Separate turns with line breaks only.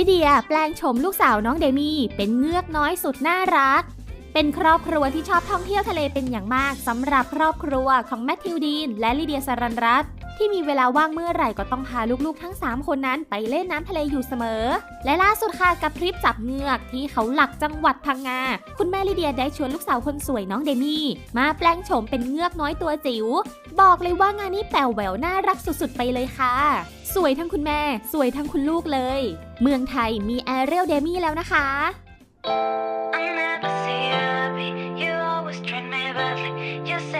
ลิเดียแปลงโฉมลูกสาวน้องเดมี่เป็นเงือกน้อยสุดน่ารัก เป็นครอบครัวที่ชอบท่องเที่ยวทะเลเป็นอย่างมากสำหรับครอบครัวของแมทธิวดีนและลิเดียสรันรัตน์ ที่มีเวลาว่างเมื่อไหร่ก็ต้องพาลูกๆทั้ง 3 คนนั้นไปเล่นน้ำทะเลอยู่เสมอ และล่าสุดค่ะกับทริปจับเงือกที่เขาหลักจังหวัดพังงา คุณแม่ลิเดียได้ชวนลูกสาวคนสวยน้องเดมี่ มาแปลงโฉมเป็นเงือกน้อยตัวจิ๋ว บอกเลยว่างานนี้แป๋วแหววน่ารักสุดๆไปเลยค่ะสวยทั้งคุณแม่ สวยทั้งคุณลูกเลย เมืองไทยมีแอเรียลเดมี่แล้วนะคะ
I never see you happy. You always treat me badly. You say